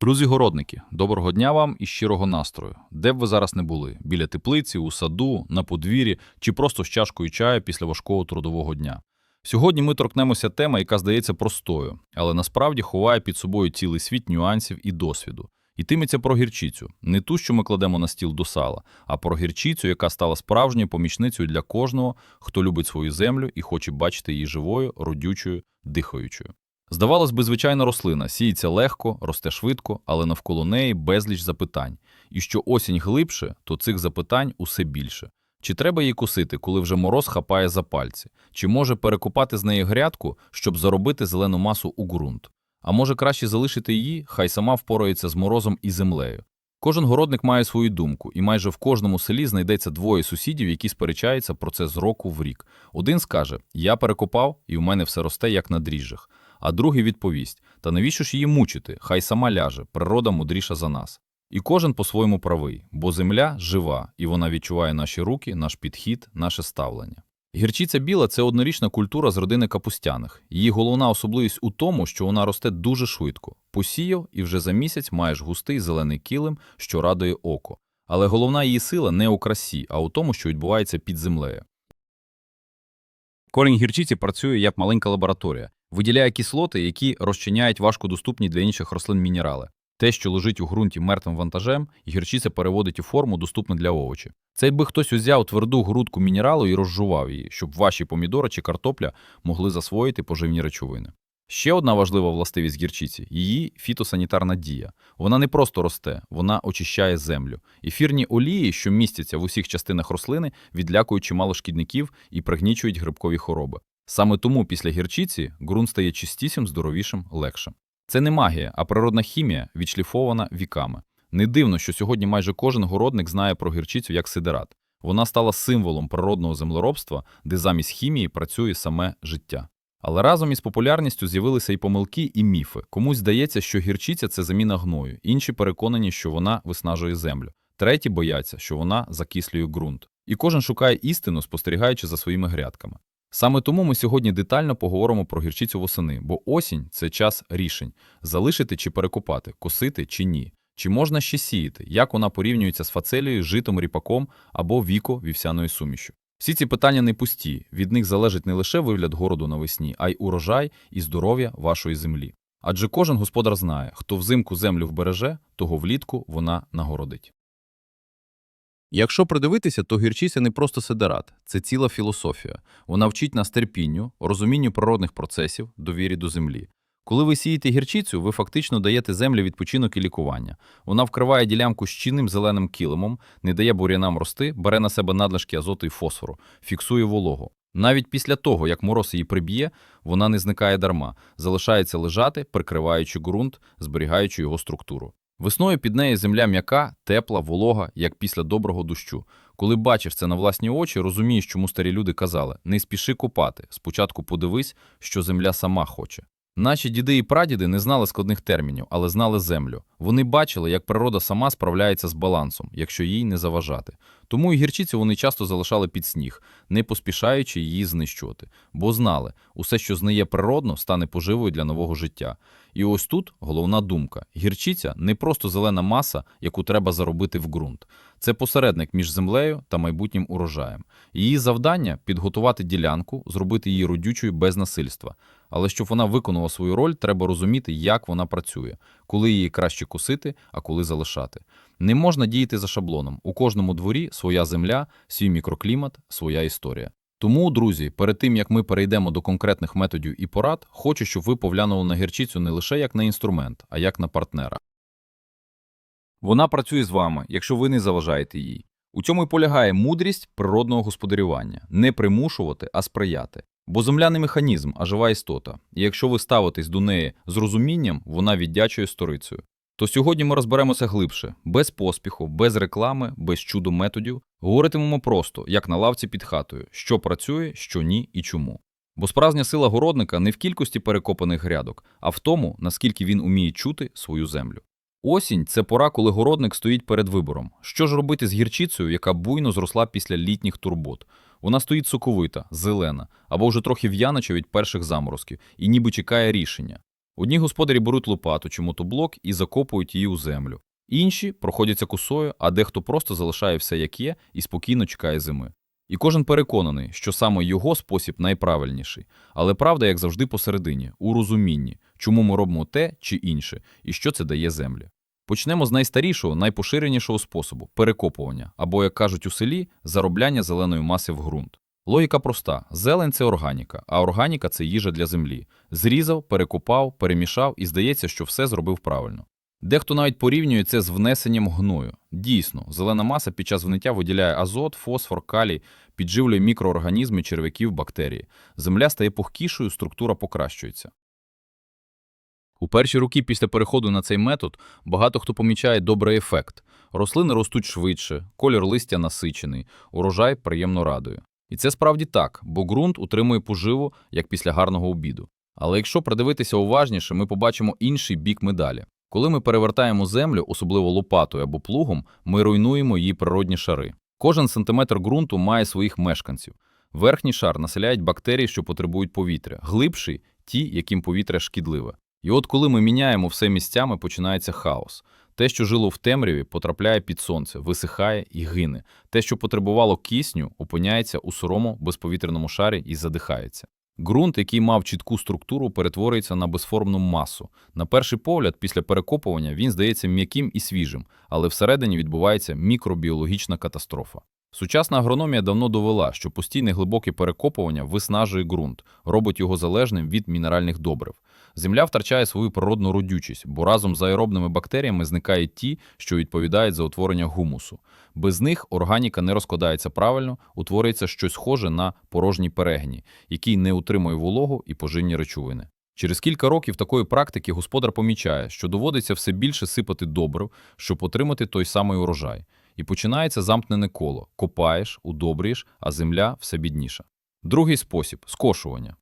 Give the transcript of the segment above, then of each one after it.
Друзі-городники, доброго дня вам і щирого настрою. Де б ви зараз не були: біля теплиці, у саду, на подвір'ї чи просто з чашкою чаю після важкого трудового дня. Сьогодні ми торкнемося теми, яка здається простою, але насправді ховає під собою цілий світ нюансів і досвіду. Йтиметься про гірчицю, не ту, що ми кладемо на стіл до сала, а про гірчицю, яка стала справжньою помічницею для кожного, хто любить свою землю і хоче бачити її живою, родючою, дихаючою. Здавалось би, звичайна рослина сіється легко, росте швидко, але навколо неї безліч запитань. І що осінь глибше, то цих запитань усе більше. Чи треба її косити, коли вже мороз хапає за пальці? Чи може перекопати з неї грядку, щоб заробити зелену масу у ґрунт? А може краще залишити її, хай сама впорається з морозом і землею. Кожен городник має свою думку, і майже в кожному селі знайдеться двоє сусідів, які сперечаються про це з року в рік. Один скаже: Я перекопав, і в мене все росте, як на дріжджах. А другий відповість: Та навіщо ж її мучити? Хай сама ляже, природа мудріша за нас. І кожен по-своєму правий, бо земля жива, і вона відчуває наші руки, наш підхід, наше ставлення. Гірчиця біла це однорічна культура з родини капустяних. Її головна особливість у тому, що вона росте дуже швидко. Посіяв і вже за місяць маєш густий зелений килим, що радує око. Але головна її сила не у красі, а у тому, що відбувається під землею. Корінь гірчиці працює як маленька лабораторія, виділяє кислоти, які розчиняють важкодоступні для інших рослин мінерали. Те, що лежить у ґрунті мертвим вантажем, гірчиця переводить у форму, доступну для овочів. Це якби хтось узяв тверду грудку мінералу і розжував її, щоб ваші помідори чи картопля могли засвоїти поживні речовини. Ще одна важлива властивість гірчиці її фітосанітарна дія. Вона не просто росте, вона очищає землю. Ефірні олії, що містяться в усіх частинах рослини, відлякують чимало шкідників і пригнічують грибкові хвороби. Саме тому після гірчиці ґрунт стає чистішим, здоровішим, легшим. Це не магія, а природна хімія, відшліфована віками. Не дивно, що сьогодні майже кожен городник знає про гірчицю як сидерат. Вона стала символом природного землеробства, де замість хімії працює саме життя. Але разом із популярністю з'явилися і помилки, і міфи. Комусь здається, що гірчиця це заміна гною, інші переконані, що вона виснажує землю. Треті бояться, що вона закислює ґрунт. І кожен шукає істину, спостерігаючи за своїми грядками. Саме тому ми сьогодні детально поговоримо про гірчицю восени, бо осінь це час рішень: залишити чи перекопати, косити чи ні. Чи можна ще сіяти, як вона порівнюється з фацелією, житом, ріпаком або віко вівсяною сумішю? Всі ці питання не пусті, від них залежить не лише вигляд городу навесні, а й урожай і здоров'я вашої землі. Адже кожен господар знає, хто взимку землю вбереже, того влітку вона нагородить. Якщо придивитися, то гірчиця не просто сидерат, це ціла філософія. Вона вчить нас терпінню, розумінню природних процесів, довірі до землі. Коли ви сієте гірчицю, ви фактично даєте землі відпочинок і лікування. Вона вкриває ділянку щільним зеленим килимом, не дає бур'янам рости, бере на себе надлишки азоту і фосфору, фіксує вологу. Навіть після того, як мороз її приб'є, вона не зникає дарма, залишається лежати, прикриваючи ґрунт, зберігаючи його структуру. Весною під неї земля м'яка, тепла, волога, як після доброго дощу. Коли бачиш це на власні очі, розумієш, чому старі люди казали: не спіши копати, спочатку подивись, що земля сама хоче. Наші діди і прадіди не знали складних термінів, але знали землю. Вони бачили, як природа сама справляється з балансом, якщо їй не заважати. Тому і гірчицю вони часто залишали під сніг, не поспішаючи її знищувати, бо знали, усе, що знає природно, стане поживою для нового життя. І ось тут головна думка: гірчиця не просто зелена маса, яку треба заробити в ґрунт. Це посередник між землею та майбутнім урожаєм. Її завдання підготувати ділянку, зробити її родючою без насильства. Але щоб вона виконала свою роль, треба розуміти, як вона працює, коли її краще косити, а коли залишати. Не можна діяти за шаблоном. У кожному дворі своя земля, свій мікроклімат, своя історія. Тому, друзі, перед тим як ми перейдемо до конкретних методів і порад, хочу, щоб ви поглянули на гірчицю не лише як на інструмент, а як на партнера. Вона працює з вами, якщо ви не заважаєте їй. У цьому й полягає мудрість природного господарювання не примушувати, а сприяти. Бо земля не механізм, а жива істота. І якщо ви ставитесь до неї з розумінням, вона віддячує сторицею. То сьогодні ми розберемося глибше, без поспіху, без реклами, без чудо методів. Говоритимемо просто, як на лавці під хатою, що працює, що ні і чому. Бо справжня сила городника не в кількості перекопаних грядок, а в тому, наскільки він уміє чути свою землю. Осінь це пора, коли городник стоїть перед вибором. Що ж робити з гірчицею, яка буйно зросла після літніх турбот? Вона стоїть соковита, зелена або вже трохи в'янича від перших заморозків і ніби чекає рішення. Одні господарі беруть лопату чи мотоблок і закопують її у землю. Інші проходяться косою, а дехто просто залишає все як є і спокійно чекає зими. І кожен переконаний, що саме його спосіб найправильніший. Але правда, як завжди, посередині, у розумінні, чому ми робимо те чи інше, і що це дає землі. Почнемо з найстарішого, найпоширенішого способу перекопування, або, як кажуть у селі, заробляння зеленої маси в ґрунт. Логіка проста: зелень це органіка, а органіка це їжа для землі. Зрізав, перекопав, перемішав і здається, що все зробив правильно. Дехто навіть порівнює це з внесенням гною. Дійсно, зелена маса під час вниття виділяє азот, фосфор, калій, підживлює мікроорганізми, черв'яків, бактерії. Земля стає пухкішою, структура покращується. У перші роки після переходу на цей метод багато хто помічає добрий ефект. Рослини ростуть швидше, колір листя насичений, урожай приємно радує. І це справді так, бо ґрунт утримує поживу, як після гарного обіду. Але якщо придивитися уважніше, ми побачимо інший бік медалі. Коли ми перевертаємо землю, особливо лопатою або плугом, ми руйнуємо її природні шари. Кожен сантиметр ґрунту має своїх мешканців. Верхній шар населяють бактерії, що потребують повітря, глибший ті, яким повітря шкідливе. І от коли ми міняємо все місцями, починається хаос. Те, що жило в темряві, потрапляє під сонце, висихає і гине. Те, що потребувало кисню, опиняється у сирому безповітряному шарі і задихається. Ґрунт, який мав чітку структуру, перетворюється на безформну масу. На перший погляд, після перекопування він здається м'яким і свіжим, але всередині відбувається мікробіологічна катастрофа. Сучасна агрономія давно довела, що постійне глибоке перекопування виснажує ґрунт, робить його залежним від мінеральних добрив. Земля втрачає свою природну родючість, бо разом з аеробними бактеріями зникають ті, що відповідають за утворення гумусу. Без них органіка не розкладається правильно, утворюється щось схоже на порожній перегні, який не утримує вологу і поживні речовини. Через кілька років такої практики господар помічає, що доводиться все більше сипати добрив, щоб отримати той самий урожай. І починається замкнене коло: копаєш, удобрюєш, а земля все бідніша. Другий спосіб скошування.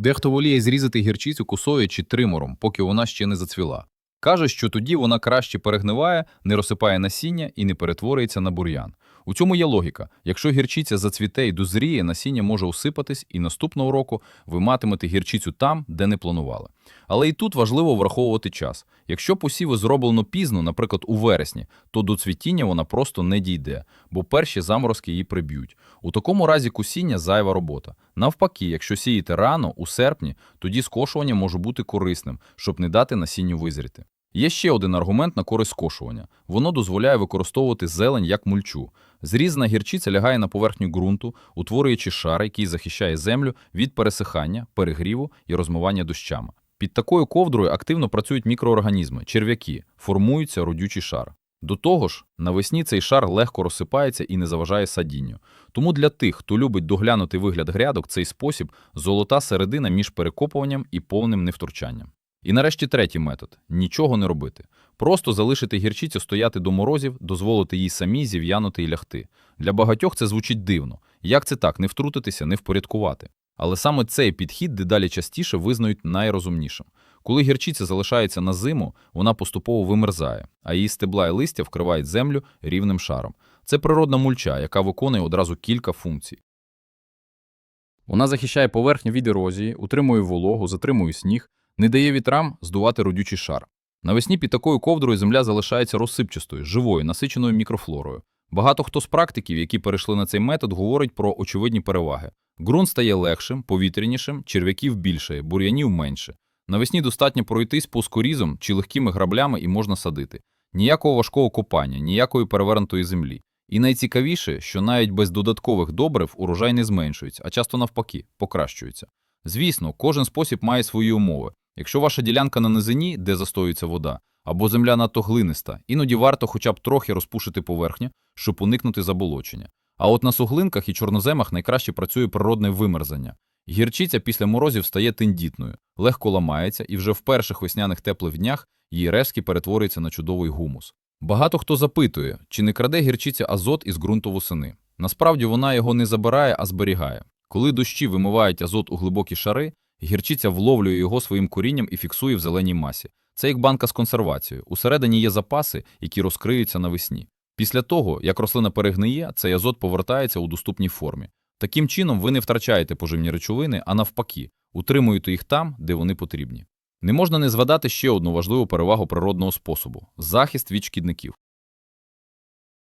Дехто воліє зрізати гірчицю косою чи тримором, поки вона ще не зацвіла. Каже, що тоді вона краще перегниває, не розсипає насіння і не перетворюється на бур'ян. У цьому є логіка. Якщо гірчиця зацвіте і дозріє, насіння може усипатись, і наступного року ви матимете гірчицю там, де не планували. Але і тут важливо враховувати час. Якщо посіви зроблено пізно, наприклад, у вересні, то до цвітіння вона просто не дійде, бо перші заморозки її приб'ють. У такому разі кусіння зайва робота. Навпаки, якщо сієте рано, у серпні, тоді скошування може бути корисним, щоб не дати насінню визріти. Є ще один аргумент на користь скошування. Воно дозволяє використовувати зелень як мульчу. Зрізана гірчиця лягає на поверхню ґрунту, утворюючи шар, який захищає землю від пересихання, перегріву і розмивання дощами. Під такою ковдрою активно працюють мікроорганізми, черв'яки, формується родючий шар. До того ж, навесні цей шар легко розсипається і не заважає садінню. Тому для тих, хто любить доглянути вигляд грядок, цей спосіб золота середина між перекопуванням і повним невтручанням. І нарешті третій метод нічого не робити. Просто залишити гірчицю стояти до морозів, дозволити їй самій зів'янути і лягти. Для багатьох це звучить дивно. Як це так, не втрутитися, не впорядкувати? Але саме цей підхід дедалі частіше визнають найрозумнішим. Коли гірчиця залишається на зиму, вона поступово вимерзає, а її стебла і листя вкривають землю рівним шаром. Це природна мульча, яка виконує одразу кілька функцій. Вона захищає поверхню від ерозії, утримує вологу, затримує сніг, не дає вітрам здувати родючий шар. Навесні під такою ковдрою земля залишається розсипчастою, живою, насиченою мікрофлорою. Багато хто з практиків, які перейшли на цей метод, говорить про очевидні переваги. Ґрунт стає легшим, повітрянішим, черв'яків більше, бур'янів менше. Навесні достатньо пройтись плоскорізом чи легкими граблями і можна садити. Ніякого важкого копання, ніякої перевернутої землі. І найцікавіше, що навіть без додаткових добрив урожай не зменшується, а часто навпаки, покращується. Звісно, кожен спосіб має свої умови. Якщо ваша ділянка на низині, де застоюється вода, або земля надто глиниста, іноді варто хоча б трохи розпушити поверхню, щоб уникнути заболочення. А от на суглинках і чорноземах найкраще працює природне вимерзання. Гірчиця після морозів стає тендітною, легко ламається, і вже в перших весняних теплих днях її рештки перетворюються на чудовий гумус. Багато хто запитує, чи не краде гірчиця азот із ґрунту восени. Насправді вона його не забирає, а зберігає. Коли дощі вимивають азот у глибокі шари, гірчиця вловлює його своїм корінням і фіксує в зеленій масі. Це як банка з консервацією. Усередині є запаси, які розкриються навесні. Після того, як рослина перегниє, цей азот повертається у доступній формі. Таким чином, ви не втрачаєте поживні речовини, а навпаки, утримуєте їх там, де вони потрібні. Не можна не згадати ще одну важливу перевагу природного способу захист від шкідників.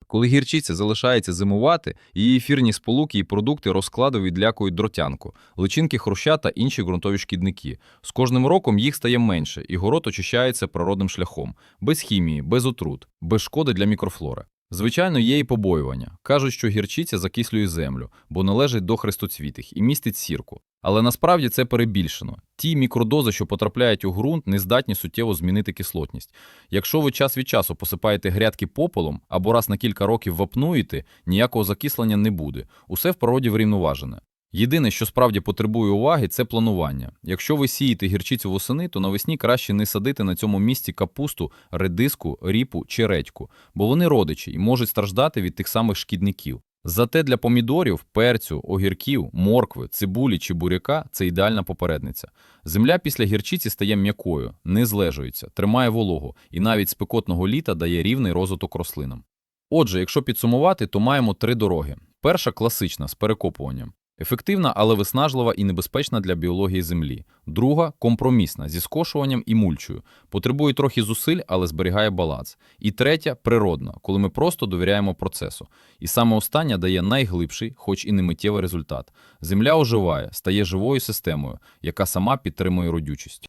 Коли гірчиця залишається зимувати, її ефірні сполуки і продукти розкладу відлякують дротянку, личинки хруща та інші ґрунтові шкідники. З кожним роком їх стає менше, і город очищається природним шляхом, без хімії, без отрут, без шкоди для мікрофлори. Звичайно, є і побоювання. Кажуть, що гірчиця закислює землю, бо належить до хрестоцвітих і містить сірку. Але насправді це перебільшено. Ті мікродози, що потрапляють у ґрунт, не здатні суттєво змінити кислотність. Якщо ви час від часу посипаєте грядки попелом або раз на кілька років вапнуєте, ніякого закислення не буде. Усе в природі врівноважене. Єдине, що справді потребує уваги, це планування. Якщо ви сієте гірчицю восени, то навесні краще не садити на цьому місці капусту, редиску, ріпу чи редьку, бо вони родичі і можуть страждати від тих самих шкідників. Зате для помідорів, перцю, огірків, моркви, цибулі чи буряка це ідеальна попередниця. Земля після гірчиці стає м'якою, не злежується, тримає вологу і навіть спекотного літа дає рівний розвиток рослинам. Отже, якщо підсумувати, то маємо три дороги. Перша класична з перекопуванням. Ефективна, але виснажлива і небезпечна для біології землі. Друга компромісна зі скошуванням і мульчою. Потребує трохи зусиль, але зберігає баланс. І третя природна, коли ми просто довіряємо процесу. І саме остання дає найглибший, хоч і не миттєвий результат. Земля оживає, стає живою системою, яка сама підтримує родючість.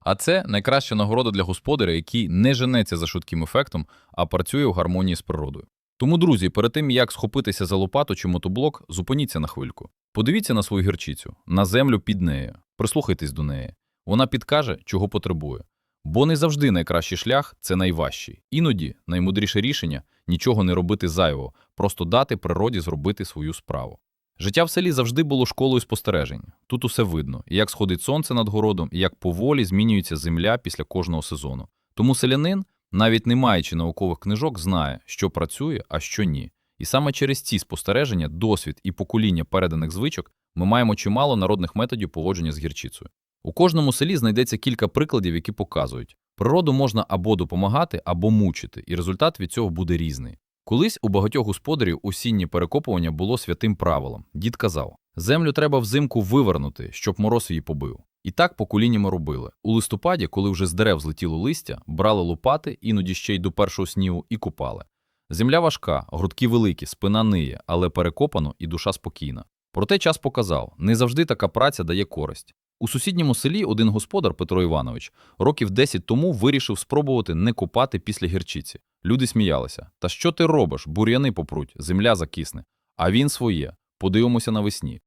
А це найкраща нагорода для господаря, який не женеться за швидким ефектом, а працює у гармонії з природою. Тому, друзі, перед тим як схопитися за лопату чи мотоблок, зупиніться на хвильку. Подивіться на свою гірчицю, на землю під нею, прислухайтесь до неї. Вона підкаже, чого потребує. Бо не завжди найкращий шлях це найважчий. Іноді наймудріше рішення нічого не робити зайвого, просто дати природі зробити свою справу. Життя в селі завжди було школою спостережень. Тут усе видно, як сходить сонце над городом, і як поволі змінюється земля після кожного сезону. Тому селянин, навіть не маючи наукових книжок, знає, що працює, а що ні. І саме через ці спостереження, досвід і покоління переданих звичок ми маємо чимало народних методів поводження з гірчицею. У кожному селі знайдеться кілька прикладів, які показують, природу можна або допомагати, або мучити, і результат від цього буде різний. Колись у багатьох господарів осіннє перекопування було святим правилом. Дід казав: землю треба взимку вивернути, щоб мороз її побив. І так поколіннями робили. У листопаді, коли вже з дерев злетіло листя, брали лопати, іноді ще й до першого снігу, і купали. Земля важка, грудки великі, спина ниє, але перекопано і душа спокійна. Проте час показав, не завжди така праця дає користь. У сусідньому селі один господар Петро Іванович років 10 тому вирішив спробувати не копати після гірчиці. Люди сміялися. Та що ти робиш? Бур'яни попруть, земля закисне. А він своє. Подивимося навесні.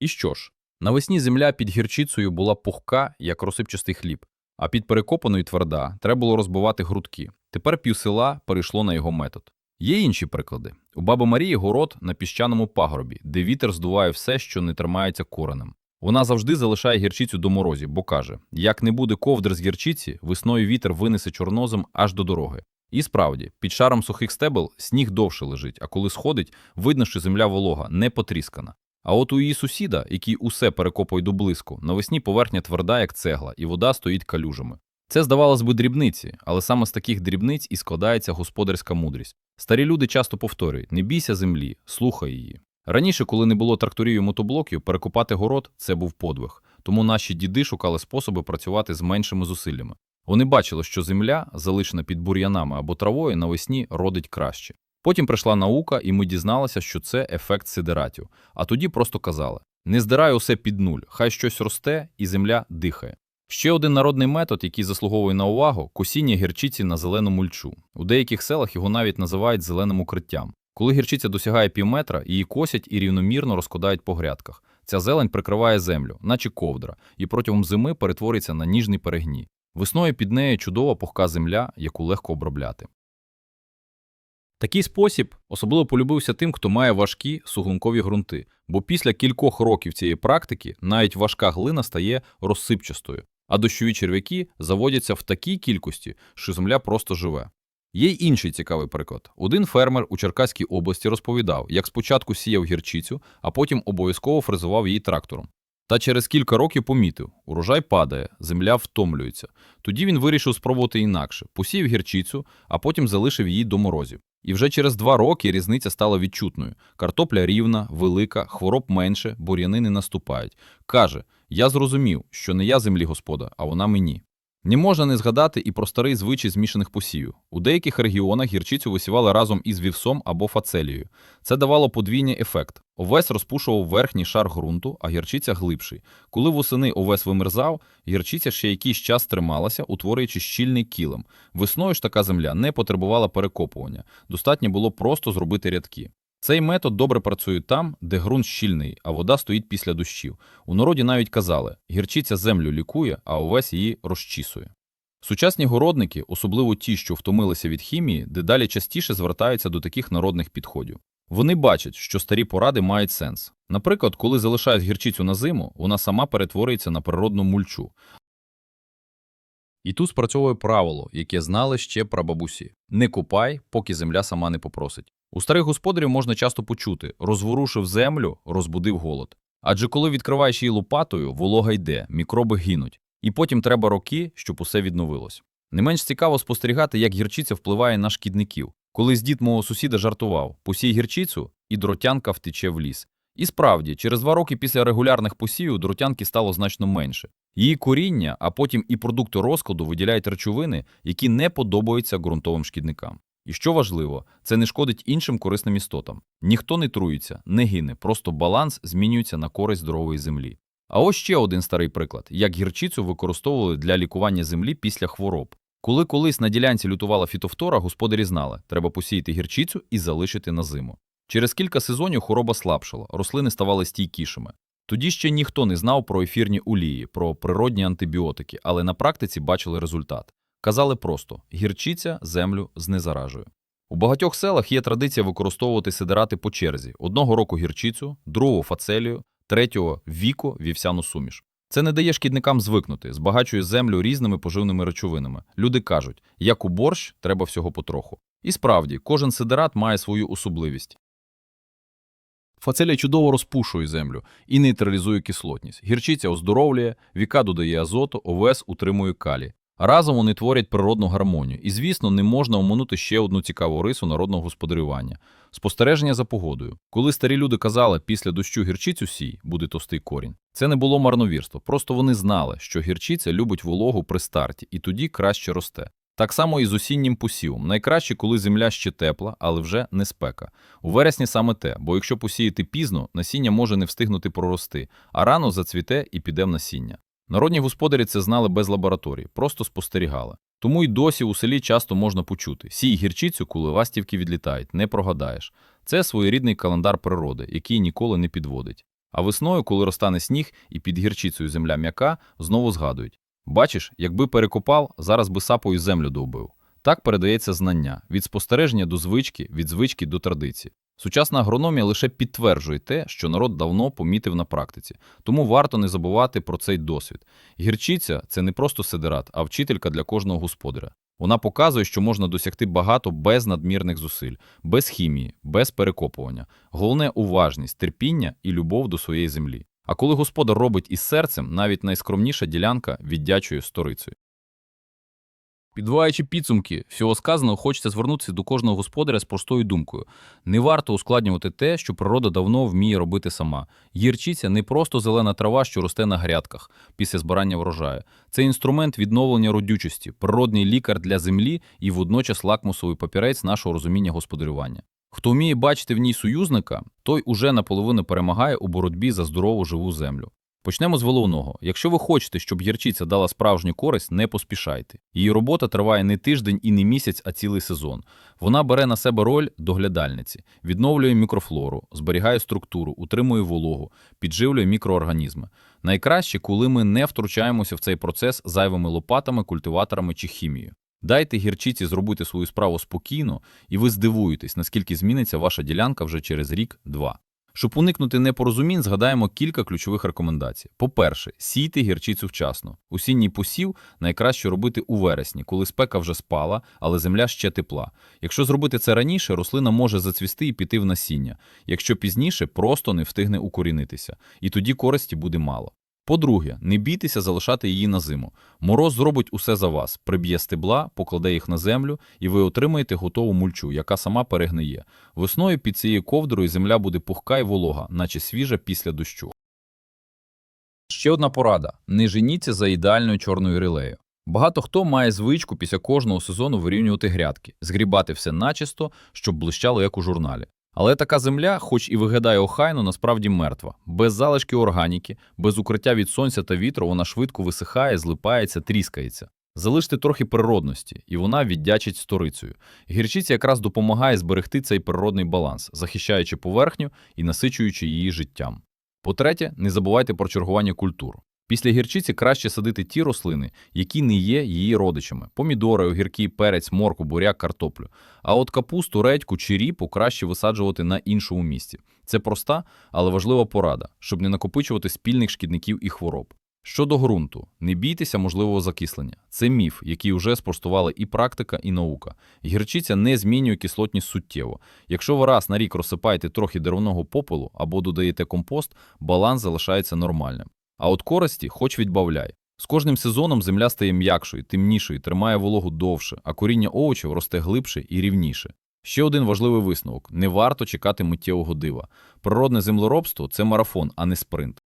І що ж? Навесні земля під гірчицею була пухка, як розсипчастий хліб, а під перекопаною тверда треба було розбивати грудки. Тепер пів села перейшло на його метод. Є інші приклади. У баби Марії город на піщаному пагорбі, де вітер здуває все, що не тримається коренем. Вона завжди залишає гірчицю до морозів, бо каже: як не буде ковдр з гірчиці, весною вітер винесе чорнозем аж до дороги. І справді, під шаром сухих стебел сніг довше лежить, а коли сходить, видно, що земля волога, не потріскана. А от у її сусіда, який усе перекопує до блиску, навесні поверхня тверда, як цегла, і вода стоїть калюжами. Це, здавалось би, дрібниці, але саме з таких дрібниць і складається господарська мудрість. Старі люди часто повторюють: не бійся землі, слухай її. Раніше, коли не було тракторів і мотоблоків, перекопати город це був подвиг. Тому наші діди шукали способи працювати з меншими зусиллями. Вони бачили, що земля, залишена під бур'янами або травою, навесні родить краще. Потім прийшла наука, і ми дізналися, що це ефект сидератів. А тоді просто казали: не здирай усе під нуль, хай щось росте, і земля дихає. Ще один народний метод, який заслуговує на увагу косіння гірчиці на зелену мульчу. У деяких селах його навіть називають зеленим укриттям. Коли гірчиця досягає півметра, її косять і рівномірно розкладають по грядках. Ця зелень прикриває землю, наче ковдра, і протягом зими перетвориться на ніжний перегній. Весною під нею чудова пухка земля, яку легко обробляти. Такий спосіб особливо полюбився тим, хто має важкі суглинкові ґрунти, бо після кількох років цієї практики навіть важка глина стає розсипчастою, а дощові черв'яки заводяться в такій кількості, що земля просто живе. Є й інший цікавий приклад. Один фермер у Черкаській області розповідав, як спочатку сіяв гірчицю, а потім обов'язково фрезував її трактором. Та через кілька років помітив, урожай падає, земля втомлюється. Тоді він вирішив спробувати інакше, посів гірчицю, а потім залишив її до морозів. І вже через два роки різниця стала відчутною. Картопля рівна, велика, хвороб менше, бур'яни не наступають. Каже, я зрозумів, що не я землі господа, а вона мені. Не можна не згадати і про старий звичай змішаних посівів. У деяких регіонах гірчицю висівали разом із вівсом або фацелією. Це давало подвійний ефект. Овес розпушував верхній шар ґрунту, а гірчиця глибший. Коли восени овес вимерзав, гірчиця ще якийсь час трималася, утворюючи щільний кілем. Весною ж така земля не потребувала перекопування. Достатньо було просто зробити рядки. Цей метод добре працює там, де ґрунт щільний, а вода стоїть після дощів. У народі навіть казали, гірчиця землю лікує, а овес її розчісує. Сучасні городники, особливо ті, що втомилися від хімії, дедалі частіше звертаються до таких народних підходів. Вони бачать, що старі поради мають сенс. Наприклад, коли залишають гірчицю на зиму, вона сама перетворюється на природну мульчу. І тут спрацьовує правило, яке знали ще прабабусі: не купай, поки земля сама не попросить. У старих господарів можна часто почути: розворушив землю, розбудив голод. Адже коли відкриваєш її лопатою, волога йде, мікроби гинуть, і потім треба роки, щоб усе відновилось. Не менш цікаво спостерігати, як гірчиця впливає на шкідників. Колись дід мого сусіда жартував: посій гірчицю, і дротянка втече в ліс. І справді, через два роки після регулярних посівів дротянки стало значно менше. Її коріння, а потім і продукти розкладу виділяють речовини, які не подобаються ґрунтовим шкідникам. І що важливо, це не шкодить іншим корисним істотам. Ніхто не труїться, не гине, просто баланс змінюється на користь здорової землі. А ось ще один старий приклад: як гірчицю використовували для лікування землі після хвороб. Коли колись на ділянці лютувала фітофтора, господарі знали, треба посіяти гірчицю і залишити на зиму. Через кілька сезонів хвороба слабшала, рослини ставали стійкішими. Тоді ще ніхто не знав про ефірні олії, про природні антибіотики, але на практиці бачили результат. Казали просто гірчиця землю знезаражує. У багатьох селах є традиція використовувати сидерати по черзі: одного року гірчицю, другого фацелію, третього віку вівсяну суміш. Це не дає шкідникам звикнути, збагачує землю різними поживними речовинами. Люди кажуть, як у борщ, треба всього потроху. І справді, кожен сидерат має свою особливість. Фацелія чудово розпушує землю і нейтралізує кислотність. Гірчиця оздоровлює, віка додає азоту, овес утримує калій. Разом вони творять природну гармонію. І, звісно, не можна оминути ще одну цікаву рису народного господарювання – спостереження за погодою. Коли старі люди казали, після дощу гірчицю сій, буде товстий корінь. Це не було марновірство, просто вони знали, що гірчиця любить вологу при старті, і тоді краще росте. Так само і з осіннім посівом. Найкраще, коли земля ще тепла, але вже не спека. У вересні саме те, бо якщо посіяти пізно, насіння може не встигнути прорости, а рано зацвіте і піде в насіння. Народні господарі це знали без лабораторій, просто спостерігали. Тому й досі у селі часто можна почути: сій гірчицю, коли ластівки відлітають, не прогадаєш. Це своєрідний календар природи, який ніколи не підводить. А весною, коли розтане сніг і під гірчицею земля м'яка, знову згадують: бачиш, якби перекопав, зараз би сапою землю довбив. Так передається знання від спостереження до звички, від звички до традиції. Сучасна агрономія лише підтверджує те, що народ давно помітив на практиці, тому варто не забувати про цей досвід. Гірчиця це не просто сидерат, а вчителька для кожного господаря. Вона показує, що можна досягти багато без надмірних зусиль, без хімії, без перекопування. Головне уважність, терпіння і любов до своєї землі. А коли господар робить із серцем, навіть найскромніша ділянка віддячує сторицею. Підбиваючи підсумки всього сказаного, хочеться звернутися до кожного господаря з простою думкою. Не варто ускладнювати те, що природа давно вміє робити сама. Гірчиця не просто зелена трава, що росте на грядках після збирання врожаю. Це інструмент відновлення родючості, природний лікар для землі і водночас лакмусовий папірець нашого розуміння господарювання. Хто вміє бачити в ній союзника, той уже наполовину перемагає у боротьбі за здорову живу землю. Почнемо з головного. Якщо ви хочете, щоб гірчиця дала справжню користь, не поспішайте. Її робота триває не тиждень і не місяць, а цілий сезон. Вона бере на себе роль доглядальниці, відновлює мікрофлору, зберігає структуру, утримує вологу, підживлює мікроорганізми. Найкраще, коли ми не втручаємося в цей процес зайвими лопатами, культиваторами чи хімією. Дайте гірчиці зробити свою справу спокійно, і ви здивуєтесь, наскільки зміниться ваша ділянка вже через рік-два. Щоб уникнути непорозумінь, згадаємо кілька ключових рекомендацій. По-перше, сійте гірчицю вчасно. Усінній посів найкраще робити у вересні, коли спека вже спала, але земля ще тепла. Якщо зробити це раніше, рослина може зацвісти і піти в насіння. Якщо пізніше, просто не встигне укорінитися. І тоді користі буде мало. По-друге, не бійтеся залишати її на зиму. Мороз зробить усе за вас, приб'є стебла, покладе їх на землю, і ви отримаєте готову мульчу, яка сама перегниє. Весною під цією ковдрою земля буде пухка і волога, наче свіжа після дощу. Ще одна порада: не женіться за ідеальною чорною рілею. Багато хто має звичку після кожного сезону вирівнювати грядки, згрібати все начисто, щоб блищало як у журналі. Але така земля, хоч і виглядає охайно, насправді мертва. Без залишки органіки, без укриття від сонця та вітру вона швидко висихає, злипається, тріскається. Залиште трохи природності, і вона віддячить сторицею. Гірчиця якраз допомагає зберегти цей природний баланс, захищаючи поверхню і насичуючи її життям. По-третє, не забувайте про чергування культур. Після гірчиці краще садити ті рослини, які не є її родичами: помідори, огірки, перець, морку, буряк, картоплю. А от капусту, редьку чи ріпу краще висаджувати на іншому місці. Це проста, але важлива порада, щоб не накопичувати спільних шкідників і хвороб. Щодо ґрунту, не бійтеся можливого закислення. Це міф, який вже спростували і практика, і наука. Гірчиця не змінює кислотність суттєво. Якщо ви раз на рік розсипаєте трохи деревного попелу або додаєте компост, баланс залишається нормальним. А от користі хоч відбавляй. З кожним сезоном земля стає м'якшою, темнішою, тримає вологу довше, а коріння овочів росте глибше і рівніше. Ще один важливий висновок: не варто чекати миттєвого дива. Природне землеробство це марафон, а не спринт.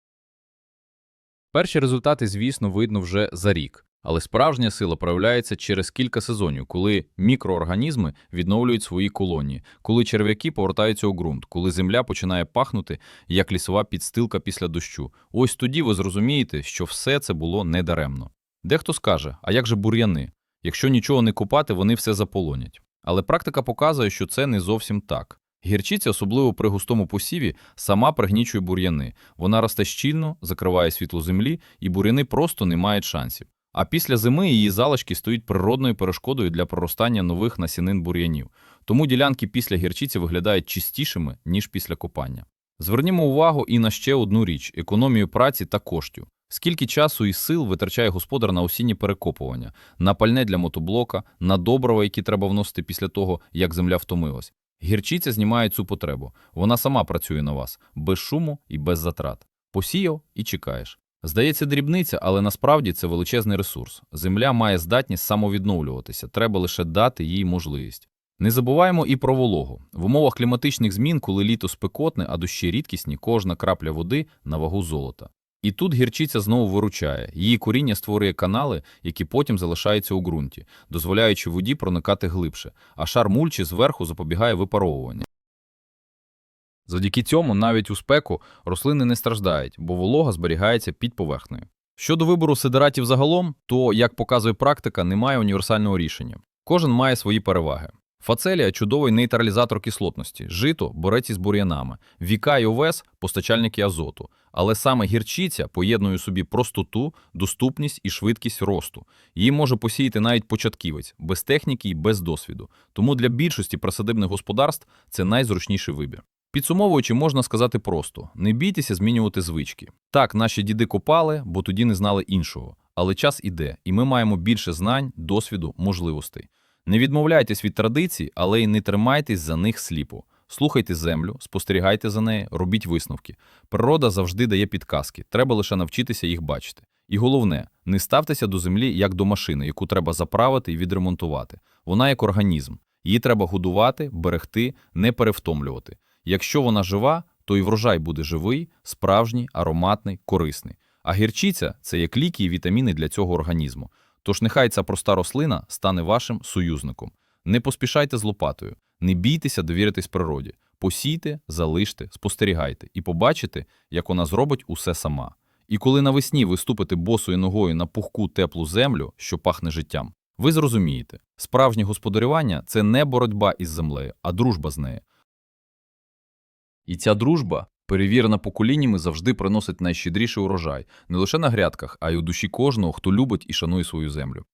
Перші результати, звісно, видно вже за рік, але справжня сила проявляється через кілька сезонів, коли мікроорганізми відновлюють свої колонії, коли черв'яки повертаються у ґрунт, коли земля починає пахнути як лісова підстилка після дощу. Ось тоді ви зрозумієте, що все це було недаремно. Дехто скаже: а як же бур'яни? Якщо нічого не купати, вони все заполонять. Але практика показує, що це не зовсім так. Гірчиця, особливо при густому посіві, сама пригнічує бур'яни. Вона росте щільно, закриває світло землі, і бур'яни просто не мають шансів. А після зими її залишки стають природною перешкодою для проростання нових насінин бур'янів. Тому ділянки після гірчиці виглядають чистішими, ніж після копання. Звернімо увагу і на ще одну річ економію праці та коштів. Скільки часу і сил витрачає господар на осінні перекопування, на пальне для мотоблока, на добрива, які треба вносити після того, як земля втомилась. Гірчиця знімає цю потребу. Вона сама працює на вас, без шуму і без затрат. Посіяв і чекаєш. Здається, дрібниця, але насправді це величезний ресурс. Земля має здатність самовідновлюватися, треба лише дати їй можливість. Не забуваємо і про вологу. В умовах кліматичних змін, коли літо спекотне, а дощі рідкісні, кожна крапля води на вагу золота. І тут гірчиця знову виручає. Її коріння створює канали, які потім залишаються у ґрунті, дозволяючи воді проникати глибше, а шар мульчі зверху запобігає випаровуванню. Завдяки цьому навіть у спеку рослини не страждають, бо волога зберігається під поверхнею. Щодо вибору сидератів загалом, то, як показує практика, немає універсального рішення. Кожен має свої переваги. Фацелія чудовий нейтралізатор кислотності, жито бореться з бур'янами, віка і овес постачальники азоту. Але саме гірчиця поєднує собі простоту, доступність і швидкість росту. Її може посіяти навіть початківець, без техніки і без досвіду. Тому для більшості присадибних господарств це найзручніший вибір. Підсумовуючи, можна сказати просто: не бійтеся змінювати звички. Так, наші діди копали, бо тоді не знали іншого. Але час іде, і ми маємо більше знань, досвіду, можливостей. Не відмовляйтесь від традицій, але й не тримайтесь за них сліпо. Слухайте землю, спостерігайте за нею, робіть висновки. Природа завжди дає підказки, треба лише навчитися їх бачити. І головне, не ставтеся до землі як до машини, яку треба заправити і відремонтувати. Вона як організм. Її треба годувати, берегти, не перевтомлювати. Якщо вона жива, то і врожай буде живий, справжній, ароматний, корисний. А гірчиця це як ліки і вітаміни для цього організму. Тож нехай ця проста рослина стане вашим союзником. Не поспішайте з лопатою, не бійтеся довіритись природі. Посійте, залиште, спостерігайте і побачите, як вона зробить усе сама. І коли навесні ви ступите босою ногою на пухку теплу землю, що пахне життям, ви зрозумієте, справжнє господарювання це не боротьба із землею, а дружба з нею. І ця дружба, перевірена поколіннями, завжди приносить найщедріший урожай не лише на грядках, а й у душі кожного, хто любить і шанує свою землю.